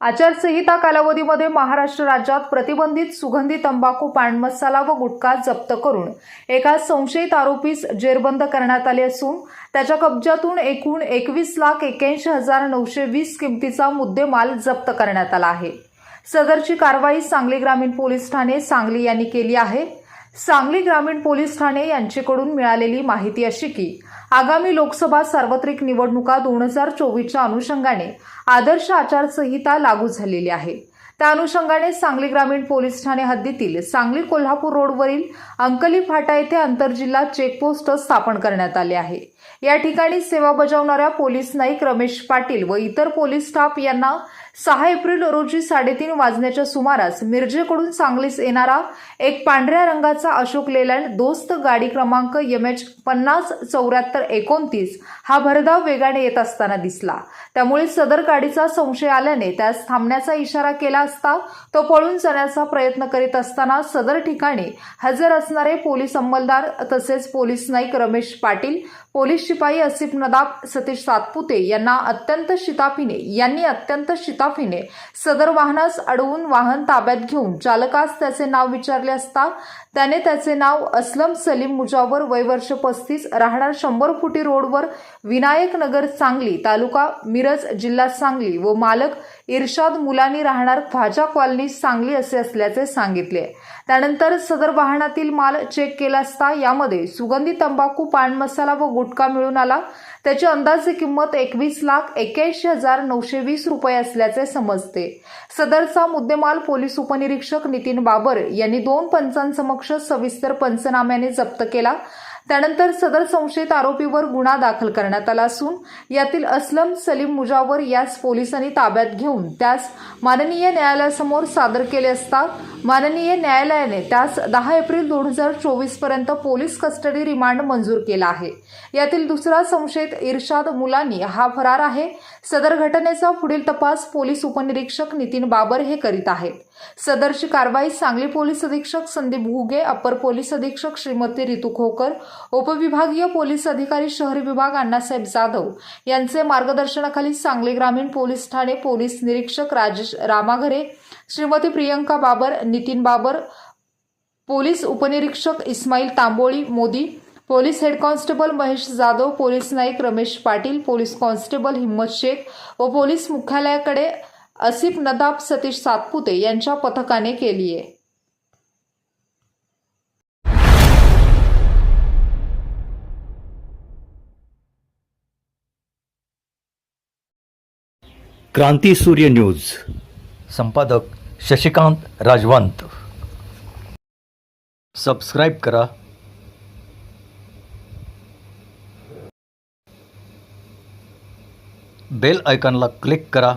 आचारसंहिता कालावधीमध्ये महाराष्ट्र राज्यात प्रतिबंधित सुगंधी तंबाखू पान मसाला व गुटखा जप्त करून एका संशयित आरोपीस जेरबंद करण्यात आले असून त्याच्या कब्जातून एकूण एकवीस लाख एक्याऐंशी हजार नऊशे वीस किमतीचा मुद्देमाल जप्त करण्यात आला आहे. सदरची कारवाई सांगली ग्रामीण पोलीस ठाणे सांगली यांनी केली आहे. सांगली ग्रामीण पोलीस ठाणे यांच्याकडून मिळालेली माहिती अशी की आगामी लोकसभा सार्वत्रिक निवडणुका दोन हजार चोवीसच्या अनुषंगाने आदर्श आचारसंहिता लागू झालेली आहे. त्या अनुषंगाने सांगली ग्रामीण पोलीस ठाणे हद्दीतील सांगली कोल्हापूर रोडवरील अंकली फाटा येथे आंतरजिल्हा चेकपोस्ट स्थापन करण्यात आले आहे. या ठिकाणी सेवा बजावणाऱ्या पोलीस नाईक रमेश पाटील व इतर पोलीस स्टाफ यांना सहा एप्रिल रोजी साडेतीन वाजण्याच्या सुमारास मिरजेकडून सांगलीस येणारा एक पांढऱ्या रंगाचा अशोक लेलँड दोस्त गाडी क्रमांक एम एच पन्नास चौऱ्याहत्तर एकोणतीस हा भरधाव वेगाने येत असताना दिसला. त्यामुळे सदर गाडीचा संशय आल्याने त्यास थांबण्याचा इशारा केला असता तो पळून जाण्याचा प्रयत्न करीत असताना सदर ठिकाणी हजर असणारे पोलीस अंमलदार तसेच पोलीस नाईक रमेश पाटील पोलीस शिपाई असिफ नदाब सतीश सातपुते यांना अत्यंत शिताफीने यांनी अत्यंत शिताफीने सदर वाहनास अडवून वाहन ताब्यात घेऊन चालकास त्याचे नाव विचारले असता त्याने त्याचे नाव असलम सलीम मुजावर वय वर्ष पस्तीस राहणार शंभर फुटी रोडवर विनायक नगर सांगली तालुका मिरज जिल्हा सांगली व मालक इर्शाद मुलांनी राहणार ख्वाजा कॉलनी सांगली असे असल्याचे सांगितले. त्यानंतर सदर वाहनातील माल चेक केला असता यामध्ये सुगंधी तंबाखू पान मसाला व गुटखा मिळून आला. त्याची अंदाजे किंमत एकवीस लाख एक्याऐंशी हजार नऊशे वीस रुपये असल्याचे समजते. सदरचा मुद्देमाल पोलीस उपनिरीक्षक नितीन बाबर यांनी दोन पंचांसमक्ष सविस्तर पंचनाम्याने जप्त केला. त्यानंतर सदर संशयित आरोपीवर गुन्हा दाखल करण्यात आला असून यातील असलम सलीम मुजावर यास पोलिसांनी ताब्यात घेऊन त्यास माननीय न्यायालयासमोर सादर केले असता माननीय न्यायालयाने त्यास दहा एप्रिल दोन हजार चोवीसपर्यंत पोलीस कस्टडी रिमांड मंजूर केला आहे. यातील दुसरा संशयित इर्शाद मुलानी हा फरार आहे. सदर घटनेचा पुढील तपास पोलीस उपनिरीक्षक नितीन बाबर हे करीत आहेत. सदरची कारवाई सांगली पोलीस अधीक्षक संदीप घुगे अपर पोलीस अधीक्षक श्रीमती रितू खोकर उपविभागीय पोलीस अधिकारी शहरी विभाग अण्णासाहेब जाधव यांचे मार्गदर्शनाखाली सांगली ग्रामीण पोलीस ठाणे पोलीस निरीक्षक राजेश रामाघरे श्रीमती प्रियंका बाबर नितीन बाबर पोलीस उपनिरीक्षक Ismail Tamboli Modi police head constable Mahesh Jadhav police Naik Ramesh Patil police constable Himmat Shaikh व पोलीस मुख्यालयाकडे असिफ नदाब सतीश सातपुते यांच्या पथकाने केली आहे. क्रांती सूर्य न्यूज. संपादक शशिकांत राजवंत. सबस्क्राईब करा. बेल आयकॉनला क्लिक करा.